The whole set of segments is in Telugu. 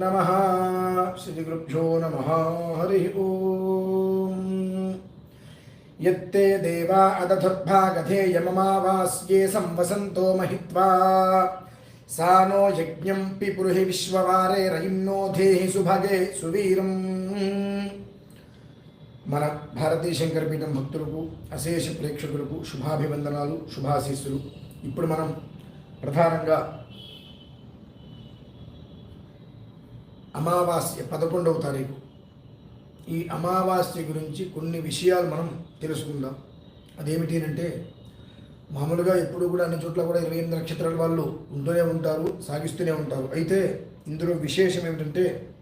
నమ. శ్రీగురుభ్యో నమ. హరి ఓం. యత్తే దేవా అదధుర్భాగధేయమమావాస్యే సంవసంతో మహిత్వా. సా నో యజ్ఞం పిపురుహి విశ్వవారే రయిన్నో ధేహి సుభగే సువీరం. మన భారతీయ శంకరపీఠం భక్తులకు అశేష ప్రేక్షకులకు శుభాభివందనాలు శుభాశీస్సులు. ఇప్పుడు మనం ప్రధానంగా అమావాస్య పదకొండవ తారీఖు. ఈ అమావాస్య గురించి కొన్ని విషయాలు మనం తెలుసుకుందాం. అదేమిటి అంటే మామూలుగా ఎప్పుడు కూడా అన్ని చోట్ల కూడా ఇరవై ఎనిమిది నక్షత్రాల వాళ్ళు ఉంటూనే ఉంటారు సాగిస్తూనే ఉంటారు. అయితే ఇందులో విశేషం ఏమిటంటే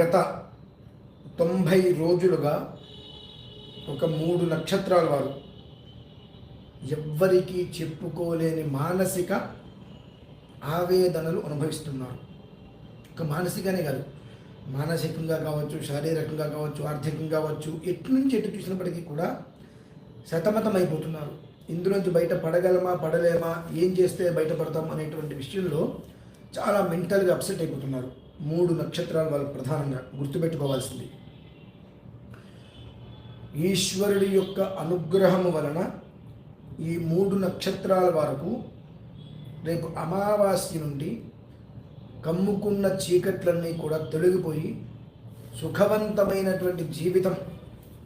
గత తొంభై రోజులుగా ఒక మూడు నక్షత్రాల వారు ఎవ్వరికీ చెప్పుకోలేని మానసిక ఆవేదనలు అనుభవిస్తున్నారు. ఒక మానసికంగానే కాదు. మానసికంగా కావచ్చు శారీరకంగా కావచ్చు ఆర్థికంగా కావచ్చు ఎటు నుంచి ఎటు చూసినప్పటికీ కూడా సతమతం అయిపోతున్నారు ఇందులోంచి బయట పడగలమా పడలేమా ఏం చేస్తే బయటపడతాం అనేటువంటి విషయంలో చాలా మెంటల్గా అప్సెట్ అయిపోతున్నారు. మూడు నక్షత్రాలు వాళ్ళు ప్రధానంగా గుర్తుపెట్టుకోవాల్సింది. ఈశ్వరుడి యొక్క అనుగ్రహము వలన ఈ మూడు నక్షత్రాల వరకు రేపు అమావాస్య నుండి కమ్ముకున్న చీకట్లన్నీ కూడా తొలగిపోయి సుఖవంతమైనటువంటి జీవితం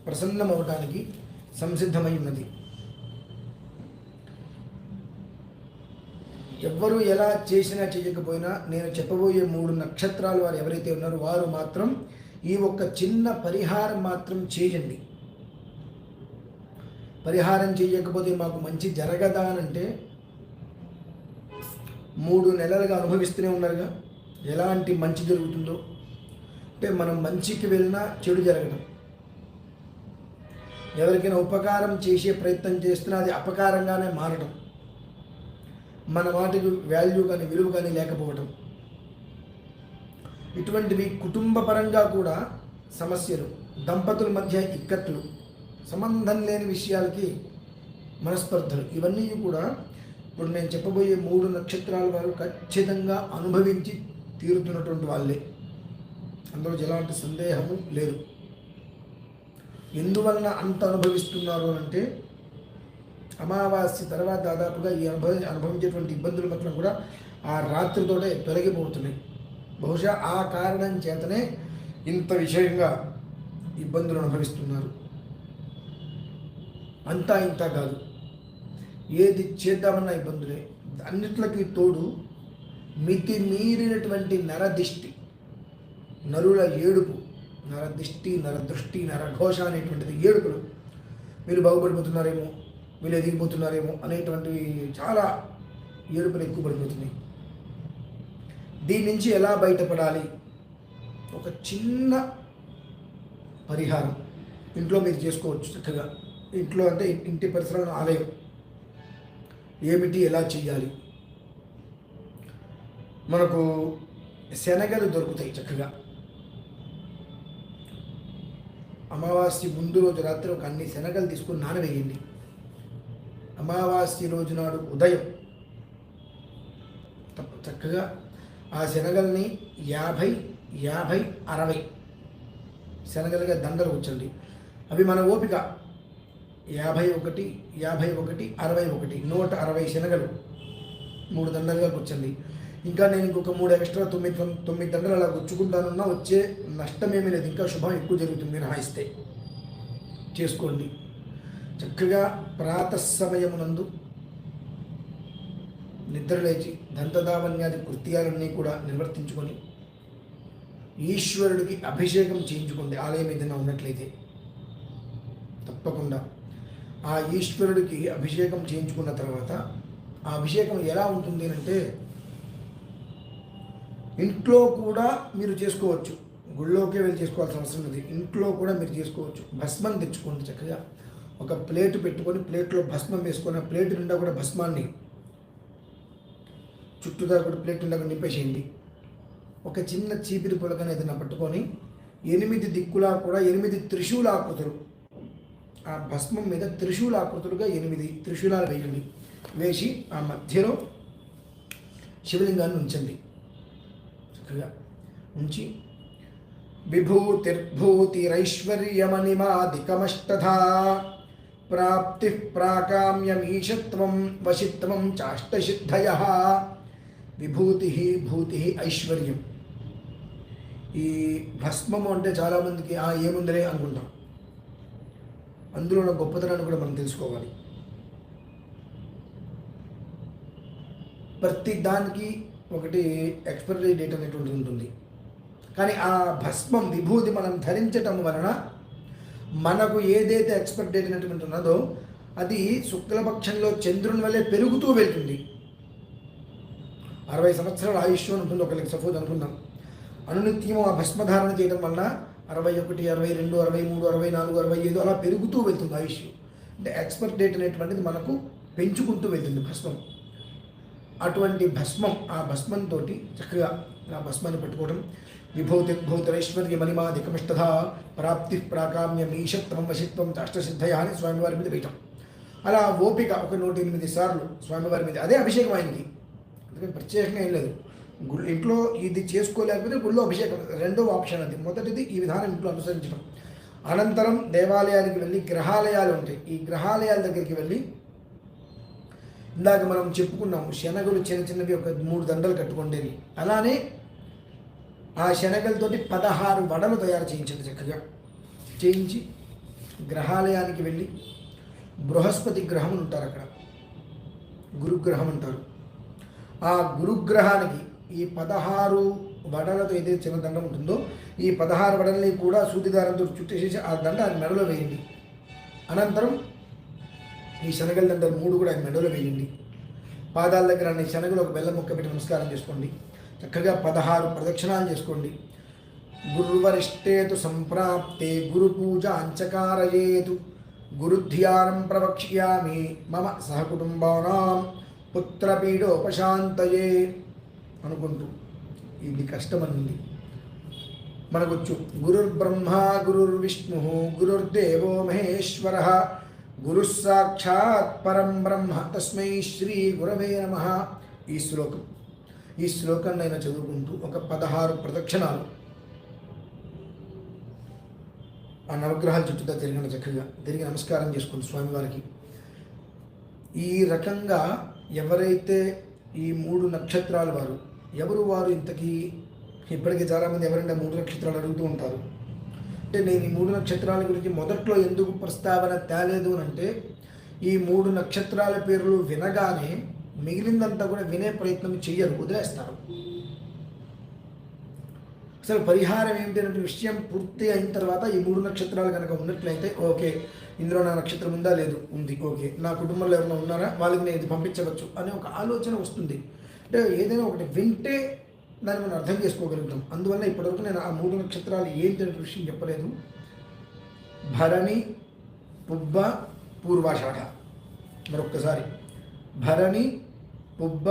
ప్రసన్నమవటానికి సంసిద్ధమై ఉన్నది ఎవ్వరు ఎలా చేసినా చేయకపోయినా నేను చెప్పబోయే మూడు నక్షత్రాలు వారు ఎవరైతే ఉన్నారో వారు మాత్రం ఈ ఒక్క చిన్న పరిహారం మాత్రం చేయండి. పరిహారం చేయకపోతే మాకు మంచి జరగదా అంటే మూడు నెలలుగా అనుభవిస్తూనే ఉన్నారుగా. ఎలాంటి మంచి జరుగుతుందో. అంటే మనం మంచికి వెళ్ళినా చెడు జరగడం ఎవరికైనా ఉపకారం చేసే ప్రయత్నం చేస్తున్నా అది అపకారంగానే మారడం. మన వాటికి వాల్యూ కానీ విలువ కానీ లేకపోవడం. ఇటువంటివి కుటుంబపరంగా కూడా సమస్యలు దంపతుల మధ్య ఇక్కట్లు సంబంధం లేని విషయాలకి మనస్పర్ధలు. ఇవన్నీ కూడా ఇప్పుడు నేను చెప్పబోయే మూడు నక్షత్రాల వారు ఖచ్చితంగా అనుభవించి తీరుతున్నటువంటి వాళ్ళే. అందులో ఎలాంటి సందేహము లేదు. ఎందువలన అంత అనుభవిస్తున్నారు అంటే అమావాస్య తర్వాత దాదాపుగా ఈ అనుభవ అనుభవించేటువంటి ఇబ్బందులు మాత్రం కూడా ఆ రాత్రితోటే తొలగిపోతున్నాయి. బహుశా ఆ కారణం చేతనే ఇంత విషయంగా ఇబ్బందులు అనుభవిస్తున్నారు. అంతా ఇంత కాదు. ఏది చేద్దామన్న ఇబ్బందులే. అన్నిట్లకి తోడు మితిమీరినటువంటి నరదిష్టి నరుల ఏడుపు నరదిష్టి నరదృష్టి నరఘోష అనేటువంటిది ఏడుపులు. మీరు బాగుపడిపోతున్నారేమో వీళ్ళు ఎదిగిపోతున్నారేమో అనేటువంటివి చాలా ఏడుపులు ఎక్కువ పడిపోతున్నాయి. దీని నుంచి ఎలా బయటపడాలి? ఒక చిన్న పరిహారం. ఇంట్లో మీరు చేసుకోవచ్చు చక్కగా. ఇంట్లో అంటే ఇంటి పరిసరాల ఆలయం. ఏమిటి ఎలా చేయాలి మనకు శనగలు దొరుకుతాయి చక్కగా. అమావాస్య ముందు రోజు రాత్రి ఒక అన్ని శనగలు తీసుకుని నానవేయండి. అమావాస్య రోజు నాడు ఉదయం చక్కగా ఆ శనగల్ని యాభై యాభై అరవై శనగలుగా దండలు వచ్చండి అవి మన ఓపిక. యాభై ఒకటి యాభై ఒకటి అరవై ఒకటి నూట అరవై శనగలు మూడు దండలుగా కూర్చండి. ఇంకా నేను ఇంకొక మూడు ఎక్స్ట్రా తొమ్మిది తొమ్మిది దండలు అలా గుచ్చుకుంటానున్నా వచ్చే నష్టమేమీ లేదు ఇంకా శుభం ఎక్కువ జరుగుతుంది. హాయిస్తే చేసుకోండి. చక్కగా ప్రాతసమయమునందు నిద్రలేచి దంతదావన్యాది కృత్యాలన్నీ కూడా నిర్వర్తించుకొని ఈశ్వరుడికి అభిషేకం చేయించుకోండి. ఆలయం ఏదైనా ఉన్నట్లయితే తప్పకుండా. ఆ ఈశ్వరుడికి అభిషేకం చేయించుకున్న తర్వాత ఆ అభిషేకం ఎలా ఉంటుంది అంటే ఇంట్లో కూడా మీరు చేసుకోవచ్చు. గుళ్ళోకే వెళ్ళి చేసుకోవాల్సిన అవసరం లేదు. ఇంట్లో కూడా మీరు చేసుకోవచ్చు. భస్మం తెచ్చుకోండి చక్కగా. ఒక ప్లేట్ పెట్టుకొని ప్లేట్లో భస్మం వేసుకొని ఆ ప్లేట్ నిండా కూడా భస్మాన్ని. చుట్టూదా కూడా ప్లేట్ నిండా కూడా నింపేసేయండి. ఒక చిన్న చీపిరి పొలకని ఏదైనా పట్టుకొని ఎనిమిది దిక్కులా కూడా ఎనిమిది త్రిశూల ఆకృతులు. ఆ భస్మం మీద త్రిశూల ఆకృతులుగా ఎనిమిది త్రిశూలాలు వేయండి. వేసి ఆ మధ్యలో శివలింగాన్ని ఉంచండి. చక్కగా ఉంచి విభూతిర్భూతిరైశ్వర్యమణిమాదికమష్టధా ప్రాప్తి ప్రాకామ్యమీషత్వం వశిత్వం చాష్టసిద్ధయ. విభూతి భూతి ఐశ్వర్యం. ఈ భస్మము అంటే చాలామందికి ఆ ఏముందిలే అనుకుంటాం. అందులో ఉన్న గొప్పతనాన్ని కూడా మనం తెలుసుకోవాలి. ప్రతి దానికి ఒకటి ఎక్స్పైరీ డేట్ అనేటువంటిది ఉంటుంది. కానీ ఆ భస్మం విభూతి మనం ధరించటం వలన మనకు ఏదైతే ఎక్స్పైర్ డేట్ అనేటువంటి ఉన్నదో అది శుక్లపక్షంలో చంద్రుని వల్లే పెరుగుతూ వెళ్తుంది. అరవై సంవత్సరాల ఆయుష్ ఉంటుంది ఒకరికి సపోజ్ అనుకుందాం. అనునిత్యం ఆ భస్మధారణ చేయడం వలన అరవై ఒకటి అరవై రెండు అరవై మూడు అరవై నాలుగు అరవై ఐదు అలా పెరుగుతూ వెళ్తుంది ఆయుష్ అంటే ఎక్స్పైర్ డేట్ అనేటువంటిది మనకు పెంచుకుంటూ వెళ్తుంది భస్మం. అటువంటి భస్మం ఆ భస్మంతో చక్కగా ఆ భస్మాన్ని పెట్టుకోవడం. విభూతి భూతరైశ్వర్య మణిమాధికమిష్టధ ప్రాప్తి ప్రాకామ్య మీషత్వం వశిత్వం అష్టసిద్ధయ అని స్వామివారి మీద వేయటం. అలా ఓపిక ఒక నూట ఎనిమిది సార్లు స్వామివారి మీద. అదే అభిషేకం ఆయనకి. అందుకని ప్రత్యేకంగా ఏం లేదు. గుళ్ళు ఇంట్లో ఇది చేసుకోలేకపోతే గుళ్ళో అభిషేకం. రెండవ ఆప్షన్ అది. మొదటిది ఈ విధానం ఇంట్లో అనుసరించడం అనంతరం దేవాలయానికి వెళ్ళి గ్రహాలయాలు ఉంటాయి. ఈ గ్రహాలయాల దగ్గరికి వెళ్ళి ఇందాక మనం చెప్పుకున్నాము శనగలు చిన్న చిన్నవి ఒక మూడు దండలు కట్టుకుండేవి అలానే ఆ శనగలతోటి పదహారు వడలు తయారు చేయించండి చక్కగా. చేయించి గ్రహాలయానికి వెళ్ళి బృహస్పతి గ్రహం ఉంటారు అక్కడ. గురుగ్రహం అంటారు. ఆ గురుగ్రహానికి ఈ పదహారు వడలతో ఏదైతే చిన్న దండం ఉంటుందో ఈ పదహారు వడల్ని కూడా సూదిదారంతో చుట్టేసేసి ఆ దండ ఆయన మెడలో వేయండి. అనంతరం ఈ శనగల దండలు మూడు కూడా ఆయన మెడలో వేయండి. పాదాల దగ్గర అన్ని శనగలు ఒక బెల్లం ముక్క పెట్టి నమస్కారం చేసుకోండి. చక్కగా పదహారు ప్రదక్షిణాలు చేసుకోండి. గురువరిష్టేతు సంప్రాప్తే గురు పూజ అంచకారయేతు గురుధ్యానం ప్రవక్ష్యామి మమ సహకుటుంబానాం పుత్రపీడోపశాంతయే అనుకుంటూ ఇది కష్టమనింది. మనకొచ్చు గురుర్బ్రహ్మ గురుర్విష్ణు గురుర్దేవో మహేశ్వర. గురుసాక్షాత్ పరం బ్రహ్మ తస్మై శ్రీ గురవే నమ ఈ శ్లోకం. ఈ శ్లోకం నేను చదువుకుంటూ ఒక పదహారు ప్రదక్షిణాలు. ఆ నవగ్రహాల చుట్టూ తిరిగిన చక్కగా తిరిగి నమస్కారం చేసుకుంది స్వామివారికి. ఈ రకంగా ఎవరైతే ఈ మూడు నక్షత్రాల వారు ఎవరు వారు ఇంతకీ? ఇప్పటికీ చాలామంది ఎవరైనా మూడు నక్షత్రాలు అడుగుతూ ఉంటారు. అంటే నేను ఈ మూడు నక్షత్రాల గురించి మొదట్లో ఎందుకు ప్రస్తావన తేలేదు అని అంటే ఈ మూడు నక్షత్రాల పేర్లు వినగానే మిగిలిందంతా కూడా వినే ప్రయత్నం చెయ్యరు వదిలేస్తారు. అసలు పరిహారం ఏమిటి అనే విషయం పూర్తి అయిన తర్వాత ఈ మూడు నక్షత్రాలు కనుక ఉన్నట్లయితే ఓకే ఇందులో నా నక్షత్రం ఉందా? లేదు ఉంది ఓకే. నా కుటుంబంలో ఎవరైనా ఉన్నారా? వాళ్ళకి నేను ఇది పంపించవచ్చు అనే ఒక ఆలోచన వస్తుంది. అంటే ఏదైనా ఒకటి వింటే దాన్ని మనం అర్థం చేసుకోగలుగుతాం. అందువల్ల ఇప్పటివరకు నేను ఆ మూడు నక్షత్రాలు ఏంటి అనే విషయం చెప్పలేదు. భరణి పుబ్బ పూర్వాషాఢ. మరొక్కసారి. భరణి పుబ్బ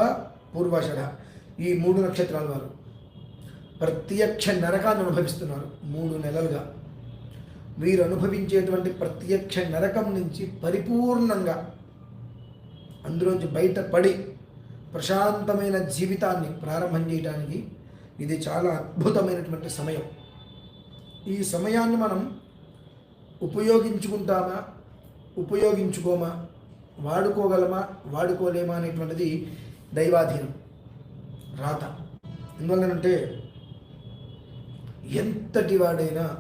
పూర్వాషాఢ. ఈ మూడు నక్షత్రాల వారు. ప్రత్యక్ష నరకాన్ని అనుభవిస్తున్నారు. మూడు నెలలుగా. వీరు అనుభవించేటువంటి ప్రత్యక్ష నరకం నుంచి పరిపూర్ణంగా అందులోంచి బయటపడి ప్రశాంతమైన జీవితాన్ని ప్రారంభం చేయడానికి ఇది చాలా అద్భుతమైనటువంటి సమయం. ఈ సమయాన్ని మనం ఉపయోగించుకుంటామా? ఉపయోగించుకోమా? వాడుకోగలమా? వాడుకోలేమా అనేటువంటిది దైవాధీనం రాత. ఎందువల్లనంటే ఎంతటి వాడైనా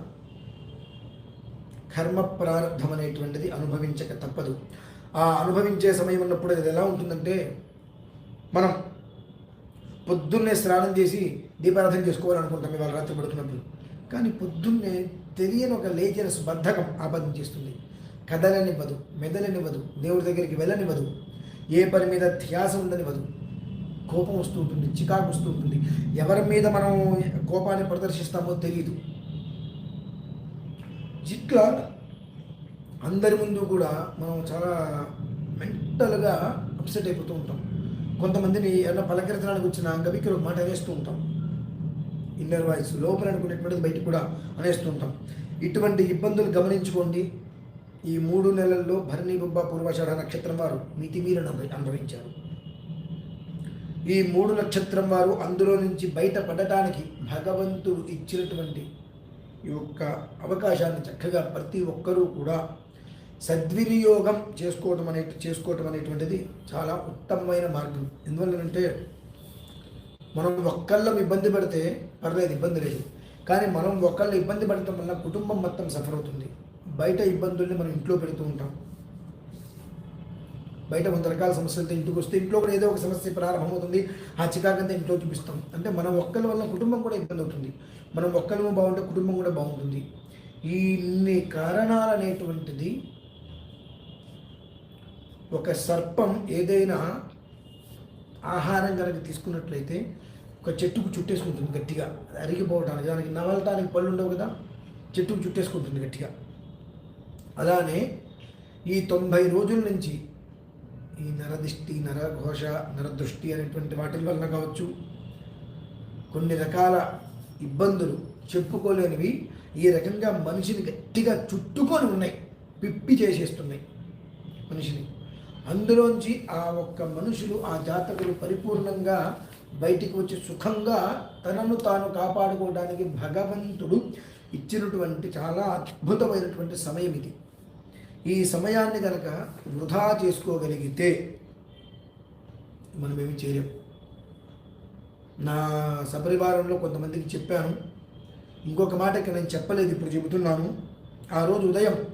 కర్మ ప్రారంభం అనేటువంటిది అనుభవించక తప్పదు. ఆ అనుభవించే సమయం ఉన్నప్పుడు అది ఎలా ఉంటుందంటే మనం పొద్దున్నే స్నానం చేసి దీపారాధన చేసుకోవాలనుకుంటాం ఇవాళ రాత్రి పడుకున్నప్పుడు. కానీ పొద్దున్నే తెలియని ఒక లేచిన బద్ధకం ఆపదం చేస్తుంది. కదలనివ్వదు మెదలనివ్వదు దేవుడి దగ్గరికి వెళ్ళనివ్వదు. ఏ పని మీద ధ్యాస ఉండనివ్వదు. కోపం వస్తూ ఉంటుంది చికాకు వస్తూ ఉంటుంది. ఎవరి మీద మనం కోపాన్ని ప్రదర్శిస్తామో తెలియదు ఇట్లా అందరి ముందు కూడా మనం చాలా మెంటల్గా అప్సెట్ అయిపోతూ ఉంటాం. కొంతమందిని ఏమన్నా పలకరించడానికి వచ్చిన గవికి ఒక మాట అనేస్తూ ఉంటాం. ఇన్నర్ వాయిస్ లోపల అనుకునేటువంటిది బయట కూడా అనేస్తూ ఉంటాం. ఇటువంటి ఇబ్బందులు గమనించుకోండి. ఈ మూడు నెలల్లో భరణి బొబ్బ పూర్వాషాఢ నక్షత్రం వారు మితిమీరను అనుభవించారు. ఈ మూడు నక్షత్రం వారు అందులో నుంచి బయటపడటానికి భగవంతుడు ఇచ్చినటువంటి ఈ యొక్క అవకాశాన్ని చక్కగా ప్రతి ఒక్కరూ కూడా సద్వినియోగం చేసుకోవటం అనే చేసుకోవటం అనేటువంటిది చాలా ఉత్తమమైన మార్గం. ఎందువల్లనంటే మనం ఒక్కళ్ళం ఇబ్బంది పడితే పర్లేదు ఇబ్బంది లేదు. కానీ మనం ఒకళ్ళు ఇబ్బంది పడటం వల్ల కుటుంబం మొత్తం సఫర్ అవుతుంది. బయట ఇబ్బందుల్ని మనం ఇంట్లో పెడుతూ ఉంటాం. బయట వంద రకాల సమస్యలతో ఇంటికి వస్తే ఇంట్లో కూడా ఏదో ఒక సమస్య ప్రారంభమవుతుంది. ఆ చికాకంతా ఇంట్లో చూపిస్తాం. అంటే మనం ఒక్కరి వల్ల కుటుంబం కూడా ఇబ్బంది అవుతుంది. మనం ఒక్కరు బాగుంటే కుటుంబం కూడా బాగుంటుంది. ఈ ఇన్ని కారణాలు అనేటువంటిది ఒక సర్పం ఏదైనా ఆహారం కనుక తీసుకున్నట్లయితే ఒక చెట్టుకు చుట్టేసుకుంటుంది గట్టిగా. అరిగిపోవడానికి అరిగిపోవటానికి దానికి నవలటానికి పళ్ళు ఉండవు కదా? చెట్టుకు చుట్టేసుకుంటుంది గట్టిగా. అలానే ఈ తొంభై రోజుల నుంచి ఈ నరదిష్టి నరఘోష నరదృష్టి అనేటువంటి వాటి వలన కావచ్చు కొన్ని రకాల ఇబ్బందులు చెప్పుకోలేనివి ఈ రకంగా మనిషిని గట్టిగా చుట్టుకొని ఉన్నాయి. పిప్పి చేసేస్తున్నాయి మనిషిని. అందులోంచి ఆ ఒక్క మనుషులు ఆ జాతకులు పరిపూర్ణంగా బయటికి వచ్చి సుఖంగా తనను తాను కాపాడుకోవడానికి భగవంతుడు ఇచ్చినటువంటి చాలా అద్భుతమైనటువంటి సమయం ఇది. ఈ సమయాన్ని కనుక వృధా చేసుకోగలిగితే మనమేమి చేయలేం. నా సపరివారంలో కొంతమందికి చెప్పాను. ఇంకొక మాట ఇక్కడ నేను చెప్పలేదు ఇప్పుడు చెబుతున్నాను. ఆ రోజు ఉదయం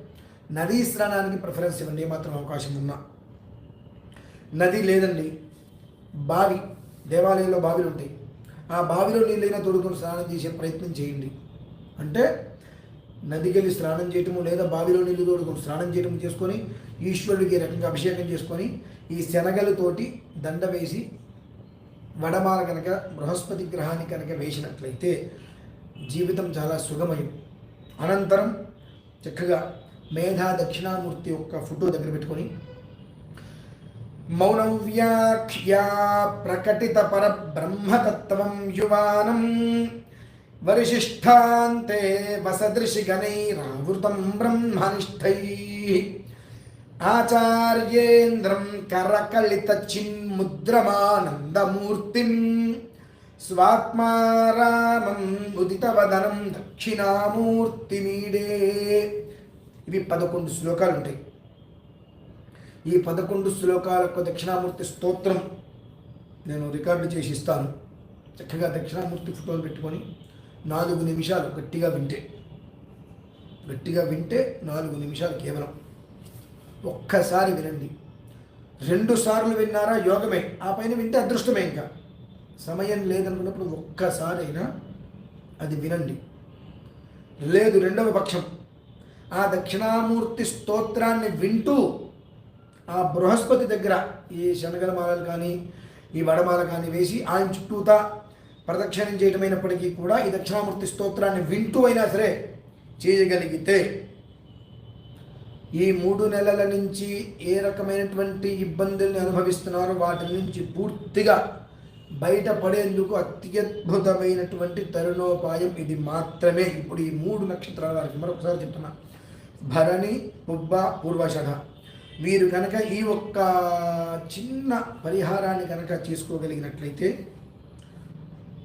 నదీ స్నానానికి ప్రిఫరెన్స్ ఇవ్వండి ఏమాత్రం అవకాశం ఉన్నా. నది లేదండి బావి దేవాలయంలో బావిలు ఉంటాయి. ఆ బావిలో నీళ్ళైనా తోడుకొని స్నానం చేసే ప్రయత్నం చేయండి. అంటే నదికెళ్ళి స్నానం చేయటము లేదా బావిలో నీళ్ళు తోడుకొని స్నానం చేయటం చేసుకొని ఈశ్వరుడికి ఈ రకంగా అభిషేకం చేసుకొని ఈ శనగలతోటి దండ వేసి వడమాల కనుక బృహస్పతి గ్రహాన్ని కనుక వేసినట్లయితే జీవితం చాలా సుగమయం. అనంతరం చక్కగా మేధా దక్షిణామూర్తి యొక్క ఫోటో దగ్గర పెట్టుకొని మౌనవ్యాఖ్యా ప్రకటిత పరబ్రహ్మతత్వం యువానం వరిశిష్టాంతే వసదృశిగణైరావృతం బ్రహ్మనిష్టై ఆచార్యేంద్రం కరకలిత చిన్ముద్రమానందమూర్తిం స్వాత్మారామం ఉదితవదనం దక్షిణామూర్తిమీడే ఇవి పదకొండు శ్లోకాలు ఉంటాయి ఈ పదకొండు శ్లోకాలకు దక్షిణామూర్తి స్తోత్రం నేను రికార్డు చేసి ఇస్తాను. చక్కగా దక్షిణామూర్తి ఫోటోలు పెట్టుకొని నాలుగు నిమిషాలు గట్టిగా వింటే గట్టిగా వింటే నాలుగు నిమిషాలు కేవలం. ఒక్కసారి వినండి. రెండు సార్లు విన్నారా? యోగమే. ఆ పైన వింటే అదృష్టమే ఇంకా. సమయం లేదనుకున్నప్పుడు ఒక్కసారైనా అది వినండి. లేదు రెండవ పక్షం. ఆ దక్షిణామూర్తి స్తోత్రాన్ని వింటూ ఆ బృహస్పతి దగ్గర ఈ శనగల మాలలు కానీ ఈ వడమాల కానీ వేసి ఆయన చుట్టూతా ప్రదక్షిణం చేయటమైనప్పటికీ కూడా ఈ దక్షిణామూర్తి స్తోత్రాన్ని వింటూ అయినా సరే చేయగలిగితే ఈ మూడు నెలల నుంచి ఏ రకమైనటువంటి ఇబ్బందుల్ని అనుభవిస్తున్నారో వాటి నుంచి పూర్తిగా బయటపడేందుకు అత్యద్భుతమైనటువంటి తరుణోపాయం ఇది మాత్రమే. ఇప్పుడు ఈ మూడు నక్షత్రాల వారికి మరొకసారి చెప్తున్నా. భరణి ఉబ్బ పూర్వషఢ వీరు కనుక ఈ ఒక్క చిన్న పరిహారాన్ని కనుక చేసుకోగలిగినట్లయితే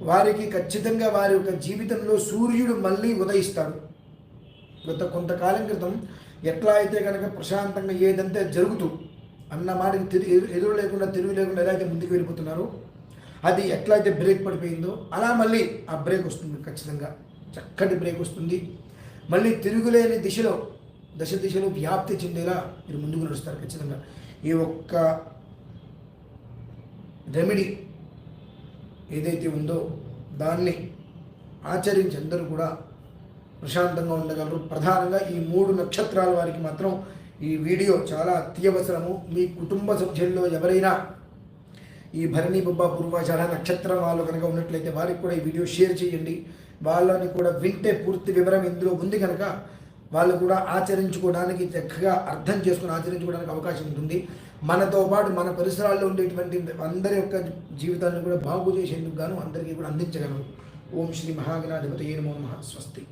వారికి ఖచ్చితంగా వారి యొక్క జీవితంలో సూర్యుడు మళ్ళీ ఉదయిస్తాడు. గత కొంతకాలం క్రితం ఎట్లా అయితే కనుక ప్రశాంతంగా ఏదంటే జరుగుతూ అన్న మాటకి తిరిగి ఎదురు లేకుండా తిరుగు లేకుండా ఎలా అయితే ముందుకు వెళ్ళిపోతున్నారో అది ఎట్లా అయితే బ్రేక్ పడిపోయిందో అలా మళ్ళీ ఆ బ్రేక్ వస్తుంది ఖచ్చితంగా. చక్కటి బ్రేక్ వస్తుంది. మళ్ళీ తిరుగులేని దిశలో దశ దిశలో వ్యాప్తి చెందేలా మీరు ముందుకు నడుస్తారు ఖచ్చితంగా. ఈ ఒక్క రెమెడీ ఏదైతే ఉందో దాన్ని ఆచరించి అందరూ కూడా ప్రశాంతంగా ఉండగలరు. ప్రధానంగా ఈ మూడు నక్షత్రాల వారికి మాత్రం ఈ వీడియో చాలా అత్యవసరము. మీ కుటుంబ సభ్యుల్లో ఎవరైనా ఈ భరణి బొబ్బ పూర్వాచార నక్షత్రం వాళ్ళు కనుక ఉన్నట్లయితే వారికి కూడా ఈ వీడియో షేర్ చేయండి. వాళ్ళని కూడా వింటే పూర్తి వివరం ఇందులో ఉంది కనుక వాళ్ళు కూడా ఆచరించుకోవడానికి చక్కగా అర్థం చేసుకుని ఆచరించుకోవడానికి అవకాశం ఉంటుంది. మనతో పాటు మన పరిసరాల్లో ఉండేటువంటి అందరి యొక్క జీవితాన్ని కూడా బాగు చేసేందుకు గాను అందరికీ కూడా అందించగలరు. ఓం శ్రీ మహాగణాధిపతి నమో మహా స్వస్తి.